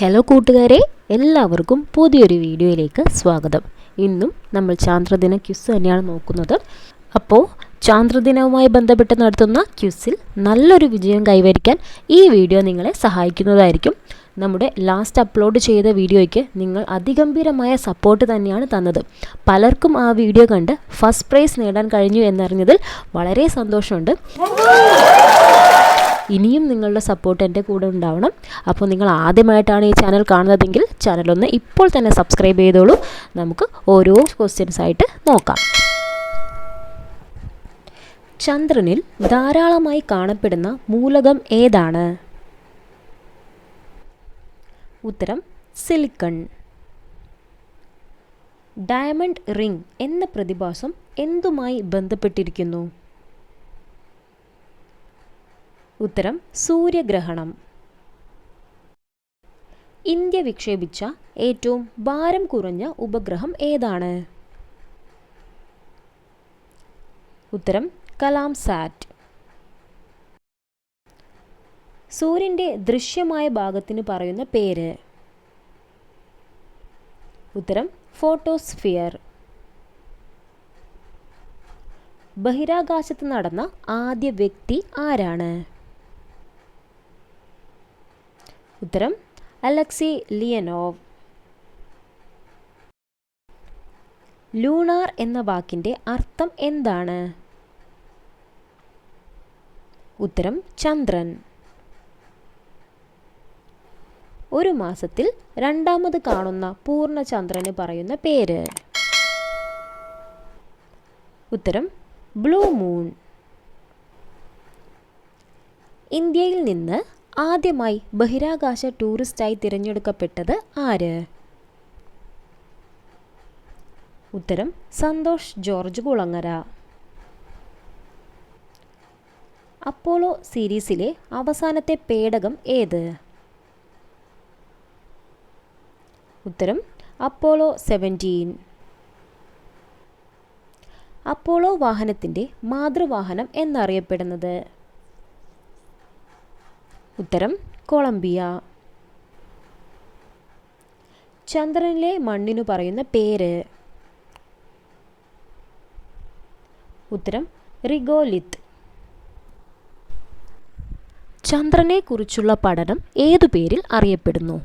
Hello കൂട്ടുകാരെ. എല്ലാവർക്കും പുതിയൊരു വീഡിയോയിലേക്ക് സ്വാഗതം. ഇന്നും നമ്മൾ ചാന്ദ്രദിന ക്യുസ് തന്നെയാണ് നോക്കുന്നത്. അപ്പോൾ ചാന്ദ്രദിനവുമായി ബന്ധപ്പെട്ട് നടത്തുന്ന ക്യുസിൽ നല്ലൊരു വിജയം കൈവരിക്കാൻ ഈ വീഡിയോ നിങ്ങളെ സഹായിക്കുന്നതായിരിക്കും. നമ്മുടെ ലാസ്റ്റ് അപ്ലോഡ് ചെയ്ത വീഡിയോയ്ക്ക് നിങ്ങൾ അതിഗംഭീരമായ സപ്പോർട്ട് തന്നെയാണ് തന്നത്. പലർക്കും ആ വീഡിയോ കണ്ട് ഫസ്റ്റ് പ്രൈസ് നേടാൻ കഴിഞ്ഞു എന്നറിഞ്ഞതിൽ വളരെ സന്തോഷമുണ്ട്. ഇനിയും നിങ്ങളുടെ സപ്പോർട്ട് എന്റെ കൂടെ ഉണ്ടാവണം. അപ്പോൾ നിങ്ങൾ ആദ്യമായിട്ടാണ് ഈ ചാനൽ കാണുന്നതെങ്കിൽ ചാനലൊന്ന് ഇപ്പോൾ തന്നെ സബ്സ്ക്രൈബ് ചെയ്തോളൂ. നമുക്ക് ഓരോ ക്വസ്റ്റ്യൻസ് ആയിട്ട് നോക്കാം. ചന്ദ്രനിൽ ധാരാളമായി കാണപ്പെടുന്ന മൂലകം ഏതാണ്? ഉത്തരം സിലിക്കൺ ഡയമണ്ട് റിംഗ് എന്ന പ്രതിഭാസം എന്തുമായി ബന്ധപ്പെട്ടിരിക്കുന്നു? ഉത്തരം സൂര്യഗ്രഹണം. ഇന്ത്യ വിക്ഷേപിച്ച ഏറ്റവും ഭാരം കുറഞ്ഞ ഉപഗ്രഹം ഏതാണ്? ഉത്തരം കലാം സാറ്റ് സൂര്യന്റെ ദൃശ്യമായ ഭാഗത്തിന് പറയുന്ന പേര്. ഉത്തരം ഫോട്ടോസ്ഫിയർ. ബഹിരാകാശത്ത് നടന്ന ആദ്യ വ്യക്തി ആരാണ്? ഉത്തരം അലക്സി ലിയനോവ്. ലൂണാർ എന്ന വാക്കിന്റെ അർത്ഥം എന്താണ്? ഉത്തരം ചന്ദ്രൻ. ഒരു മാസത്തിൽ രണ്ടാമത് കാണുന്ന പൂർണചന്ദ്രന് പറയുന്ന പേര്. ഉത്തരം ബ്ലൂ മൂൺ. ഇന്ത്യയിൽ നിന്ന് ആദ്യമായി ബഹിരാകാശ ടൂറിസ്റ്റായി തിരഞ്ഞെടുക്കപ്പെട്ടത് ആര്? ഉത്തരം സന്തോഷ് ജോർജ് കുളങ്ങര. അപ്പോളോ സീരീസിലെ അവസാനത്തെ പേടകം ഏത്? ഉത്തരം അപ്പോളോ സെവന്റീൻ. അപ്പോളോ വാഹനത്തിന്റെ മാതൃവാഹനം എന്നറിയപ്പെടുന്നത്. ഉത്തരം കൊളംബിയ. ചന്ദ്രനിലെ മണ്ണിനു പറയുന്ന പേര്. ഉത്തരം റിഗോലിത്ത്. ചന്ദ്രനെ കുറിച്ചുള്ള പഠനം ഏതു പേരിൽ അറിയപ്പെടുന്നു?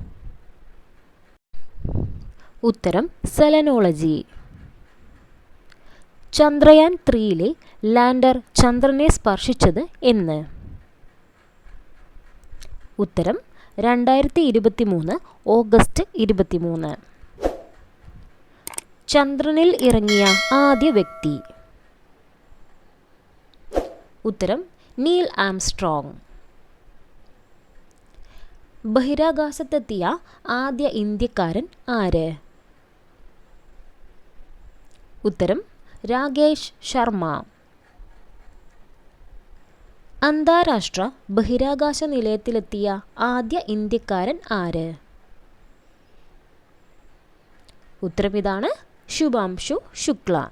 ഉത്തരം സെലനോളജി. ചന്ദ്രയാൻ ത്രീയിലെ ലാൻഡർ ചന്ദ്രനെ സ്പർശിച്ചത് എന്ന്. ഉത്തരം രണ്ടായിരത്തി ഇരുപത്തി മൂന്ന് ഓഗസ്റ്റ് ഇരുപത്തി മൂന്ന് ചന്ദ്രനിൽ ഇറങ്ങിയ ആദ്യ വ്യക്തി. ഉത്തരം നീൽ ആംസ്ട്രോങ്. ബഹിരാകാശത്തെത്തിയ ആദ്യ ഇന്ത്യക്കാരൻ ആര്? ഉത്തരം രാകേഷ് ശർമ്മ. അന്താരാഷ്ട്ര ബഹിരാകാശ നിലയത്തിലെത്തിയ ആദ്യ ഇന്ത്യക്കാരൻ ആര്? ഉത്തരം ഇതാണ് ശുഭാംശു ശുക്ല.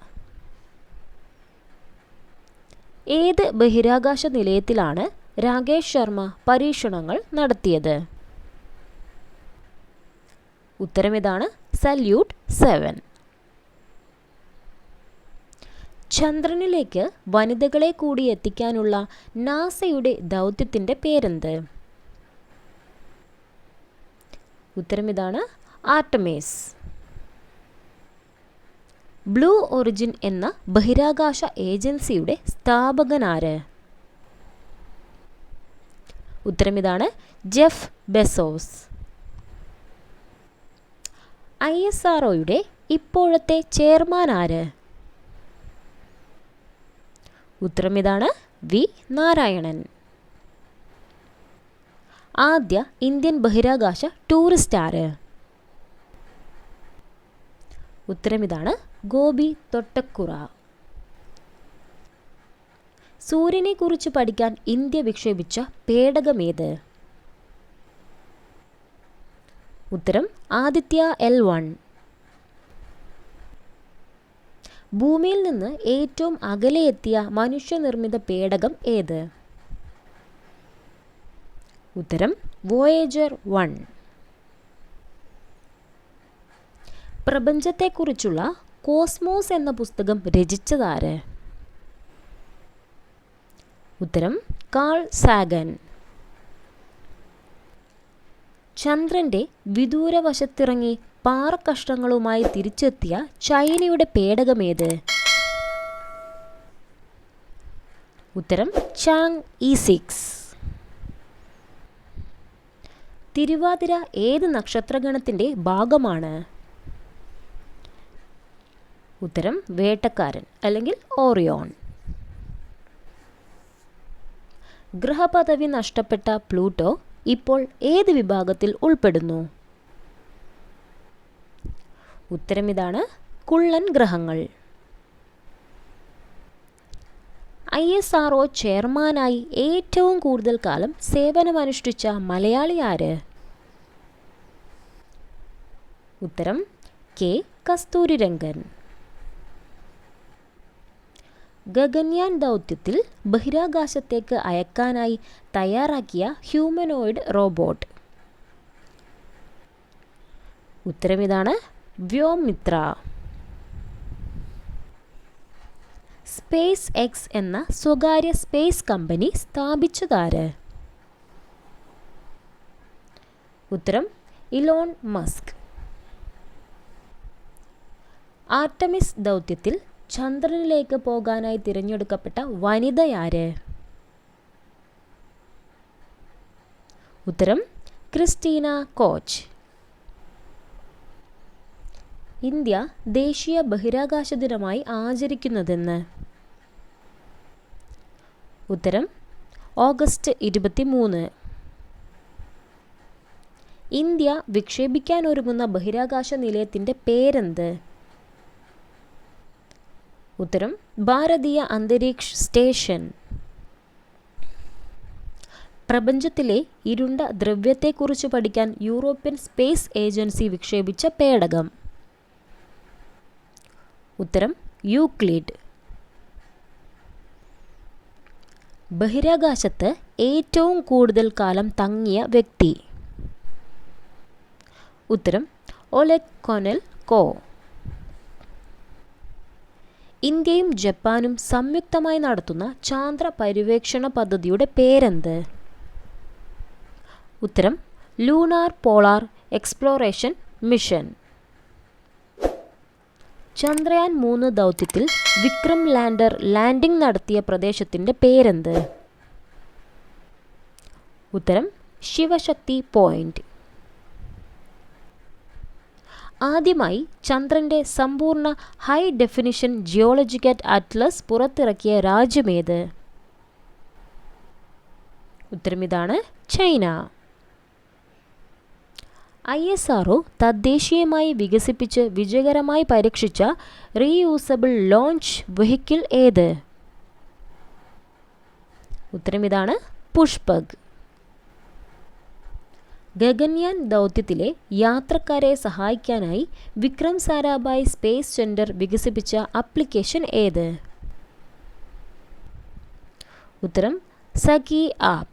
ഏത് ബഹിരാകാശ നിലയത്തിലാണ് രാകേഷ് ശർമ്മ പരീക്ഷണങ്ങൾ നടത്തിയത്? ഉത്തരം ഇതാണ് സല്യൂട്ട് സെവൻ. ചന്ദ്രനിലേക്ക് വനിതകളെ കൂടി എത്തിക്കാനുള്ള നാസയുടെ ദൗത്യത്തിന്റെ പേരെന്ത്? ഉത്തരം ഇതാണ് ആർട്ടമേസ്. ബ്ലൂ ഒറിജിൻ എന്ന ബഹിരാകാശ ഏജൻസിയുടെ സ്ഥാപകനാര്? ഉത്തരം ഇതാണ് Jeff Bezos. I S R ഒയുടെ ഇപ്പോഴത്തെ ചെയർമാൻ ആര് ഉത്തരം ഇതാണ് വി നാരായണൻ. ആദ്യ ഇന്ത്യൻ ബഹിരാകാശ ടൂറിസ്റ്റ് ആര്? ഉത്തരം ഇതാണ് ഗോപി തൊട്ടക്കുറ. സൂര്യനെക്കുറിച്ച് പഠിക്കാൻ ഇന്ത്യ വിക്ഷേപിച്ച പേടകമേത്? ഉത്തരം ആദിത്യ എൽ വൺ. ഭൂമിയിൽ നിന്ന് ഏറ്റവും അകലെ എത്തിയ മനുഷ്യനിർമ്മിത പേടകം ഏത്? ഉത്തരം വോയേജർ വൺ പ്രപഞ്ചത്തെക്കുറിച്ചുള്ള കോസ്മോസ് എന്ന പുസ്തകം രചിച്ചതാര്? ഉത്തരം കാൾ സാഗൻ ചന്ദ്രന്റെ വിദൂരവശത്തിറങ്ങി പാറക്കഷ്ണങ്ങളുമായി തിരിച്ചെത്തിയ ചൈനയുടെ പേടകമേത്? ഉത്തരം ചാങ് ഇ സിക്സ്. തിരുവാതിര ഏത് നക്ഷത്രഗണത്തിന്റെ ഭാഗമാണ്? ഉത്തരം വേട്ടക്കാരൻ അല്ലെങ്കിൽ ഓറിയോൺ. ഗ്രഹപദവി നഷ്ടപ്പെട്ട പ്ലൂട്ടോ ഇപ്പോൾ ഏത് വിഭാഗത്തിൽ ഉൾപ്പെടുന്നു? ഉത്തരം ഇതാണ് കുള്ളൻ ഗ്രഹങ്ങൾ. ഐ എസ് ആർ ഒ ചെയർമാനായി ഏറ്റവും കൂടുതൽ കാലം സേവനമനുഷ്ഠിച്ച മലയാളി ആര്? ഉത്തരം കെ കസ്തൂരിരംഗൻ. ഗഗൻയാൻ ദൗത്യത്തിൽ ബഹിരാകാശത്തേക്ക് അയക്കാനായി തയ്യാറാക്കിയ ഹ്യൂമനോയിഡ് റോബോട്ട്. ഉത്തരം ഇതാണ് വ്യോമിത്ര. സ്പേസ് എക്സ് എന്ന സ്വകാര്യ സ്പേസ് കമ്പനി സ്ഥാപിച്ചതാര്? ഉത്തരം ഇലോൺ മസ്ക്. ആർട്ടമിസ് ദൗത്യത്തിൽ ചന്ദ്രനിലേക്ക് പോകാനായി തിരഞ്ഞെടുക്കപ്പെട്ട വനിതയാര്? ഉത്തരം ക്രിസ്റ്റീന കോച്ച്. ഇന്ത്യ ദേശീയ ബഹിരാകാശ ദിനമായി ആചരിക്കുന്നതെന്ന്. ഉത്തരം ഓഗസ്റ്റ് ഇരുപത്തി മൂന്ന് ഇന്ത്യ വിക്ഷേപിക്കാൻ ഒരുങ്ങുന്ന ബഹിരാകാശ നിലയത്തിന്റെ പേരെന്ത്? ഉത്തരം ഭാരതീയ അന്തരീക്ഷ സ്റ്റേഷൻ. പ്രപഞ്ചത്തിലെ ഇരുണ്ട ദ്രവ്യത്തെക്കുറിച്ച് പഠിക്കാൻ യൂറോപ്യൻ സ്പേസ് ഏജൻസി വിക്ഷേപിച്ച പേടകം. ഉത്തരം യൂക്ലിഡ്. ബഹിരാകാശത്ത് ഏറ്റവും കൂടുതൽ കാലം തങ്ങിയ വ്യക്തി. ഉത്തരം ഒലെക് കൊനൽ കോ. ഇന്ത്യയും ജപ്പാനും സംയുക്തമായി നടത്തുന്ന ചാന്ദ്ര പര്യവേക്ഷണ പദ്ധതിയുടെ പേരെന്ത്? ഉത്തരം lunar polar exploration mission. Chandrayaan മൂന്ന് ദൗത്യത്തിൽ വിക്രം ലാൻഡർ ലാൻഡിംഗ് നടത്തിയ പ്രദേശത്തിന്റെ പേരെന്ത്? ഉത്തരം ശിവശക്തി പോയിന്റ്. ആദ്യമായി ചന്ദ്രന്റെ സമ്പൂർണ ഹൈ ഡെഫിനിഷൻ ജിയോളജിക്കൽ അറ്റ്ലസ് പുറത്തിറക്കിയ രാജ്യമേത് ഉത്തരം ഇതാണ് ചൈന. ഐ എസ് ആർ തദ്ദേശീയമായി വികസിപ്പിച്ച് വിജയകരമായി പരീക്ഷിച്ച റീയൂസബിൾ ലോഞ്ച് വെഹിക്കിൾ ഏത്? ഉത്തരം ഇതാണ് പുഷ്പഗ് ഗഗൻയാൻ ദൗത്യത്തിലെ യാത്രക്കാരെ സഹായിക്കാനായി വിക്രം സാരാഭായ് സ്പേസ് സെന്റർ വികസിപ്പിച്ച അപ്ലിക്കേഷൻ ഏത്? ഉത്തരം സഖി ആപ്പ്.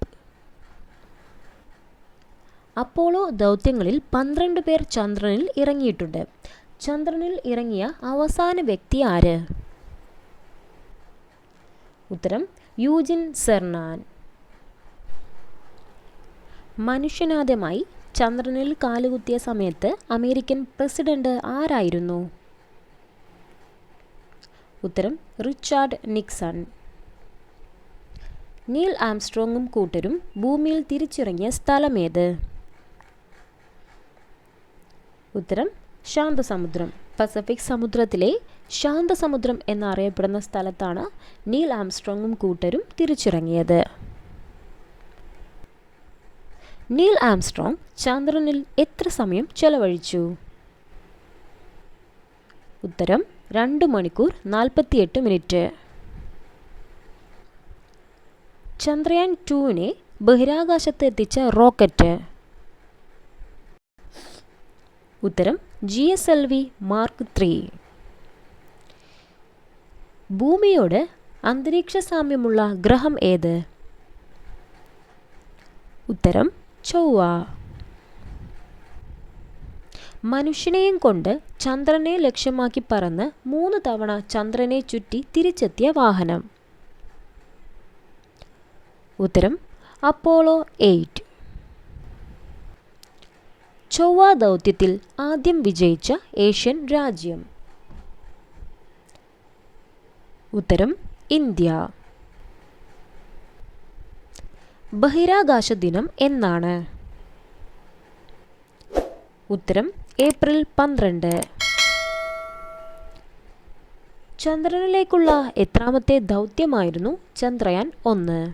അപ്പോളോ ദൗത്യങ്ങളിൽ പന്ത്രണ്ട് പേർ ചന്ദ്രനിൽ ഇറങ്ങിയിട്ടുണ്ട്. ചന്ദ്രനിൽ ഇറങ്ങിയ അവസാന വ്യക്തി ആര്? ഉത്തരം യൂജിൻ സെർണാൻ. മനുഷ്യനാദ്യമായി ചന്ദ്രനിൽ കാലുകുത്തിയ സമയത്ത് അമേരിക്കൻ പ്രസിഡന്റ് ആരായിരുന്നു? ഉത്തരം റിച്ചാർഡ് നിക്സൺ. നീൽ ആംസ്ട്രോങ്ങും കൂട്ടരും ഭൂമിയിൽ തിരിച്ചിറങ്ങിയ സ്ഥലമേത് ഉത്തരം ശാന്തസമുദ്രം. പസഫിക് സമുദ്രത്തിലെ ശാന്തസമുദ്രം എന്നറിയപ്പെടുന്ന സ്ഥലത്താണ് നീൽ ആംസ്ട്രോങ്ങും കൂട്ടരും തിരിച്ചിറങ്ങിയത്. നീൽ ആംസ്ട്രോങ് ചന്ദ്രനിൽ എത്ര സമയം ചെലവഴിച്ചു? ഉത്തരം രണ്ട് മണിക്കൂർ നാൽപ്പത്തിയെട്ട് മിനിറ്റ്. ചന്ദ്രയാൻ ടുവിനെ ബഹിരാകാശത്ത് എത്തിച്ച റോക്കറ്റ്. ഉത്തരം G S L V mark three. ഭൂമിയോട് അന്തരീക്ഷ സാമ്യമുള്ള ഗ്രഹം ഏത്? ഉത്തരം ചൊവ്വ. മനുഷ്യനെയും കൊണ്ട് ചന്ദ്രനെ ലക്ഷ്യമാക്കി പറന്ന് മൂന്ന് തവണ ചന്ദ്രനെ ചുറ്റി തിരിച്ചെത്തിയ വാഹനം. ഉത്തരം അപ്പോളോ എയ്റ്റ്. ചൊവ്വ ദൗത്യത്തിൽ ആദ്യം വിജയിച്ച ഏഷ്യൻ രാജ്യം. ഉത്തരം ഇന്ത്യ. ബഹിരാകാശ ദിനം എന്നാണ്. ഉത്തരം ഏപ്രിൽ പന്ത്രണ്ട്. ചന്ദ്രനിലേക്കുള്ള എത്രാമത്തെ ദൗത്യമായിരുന്നു ചന്ദ്രയാൻ ഒന്ന്.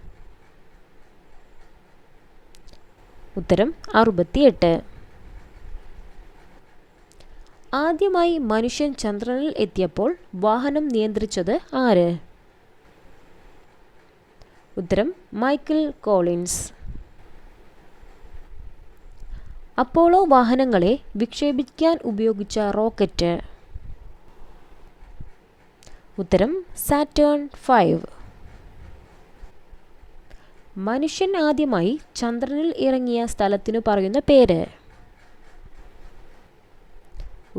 ഉത്തരം അറുപത്തിയെട്ട്. ആദ്യമായി മനുഷ്യൻ ചന്ദ്രനിൽ എത്തിയപ്പോൾ വാഹനം നിയന്ത്രിച്ചത് ആര്? ഉത്തരം മൈക്കിൾ കോളിൻസ്. അപ്പോളോ വാഹനങ്ങളെ വിക്ഷേപിക്കാൻ ഉപയോഗിച്ച റോക്കറ്റ്. ഉത്തരം സാറ്റേൺ ഫൈവ്. മനുഷ്യൻ ആദ്യമായി ചന്ദ്രനിൽ ഇറങ്ങിയ സ്ഥലത്തിനു പറയുന്ന പേര്.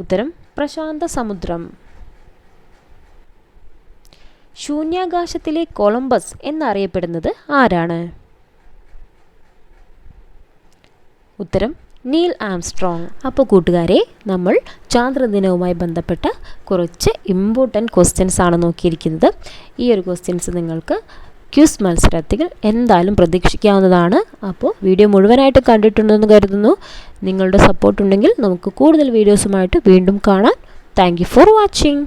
ഉത്തരം പ്രശാന്ത സമുദ്രം. ശൂന്യാകാശത്തിലെ കൊളംബസ് എന്നറിയപ്പെടുന്നത് ആരാണ്? ഉത്തരം നീൽ ആംസ്ട്രോങ്. അപ്പോൾ കൂട്ടുകാരെ നമ്മൾ ചാന്ദ്രദിനവുമായി ബന്ധപ്പെട്ട കുറച്ച് ഇമ്പോർട്ടന്റ് ക്വസ്റ്റ്യൻസ് ആണ് നോക്കിയിരിക്കുന്നത്. ഈ ഒരു ക്വസ്റ്റ്യൻസ് നിങ്ങൾക്ക് ക്യൂസ് മത്സരത്തിൽ എന്തായാലും പ്രതീക്ഷിക്കാവുന്നതാണ്. അപ്പോൾ വീഡിയോ മുഴുവനായിട്ട് കണ്ടിട്ടുണ്ടെന്ന് കരുതുന്നു. നിങ്ങളുടെ സപ്പോർട്ട് ഉണ്ടെങ്കിൽ നമുക്ക് കൂടുതൽ വീഡിയോസുമായിട്ട് വീണ്ടും കാണാം. Thank for watching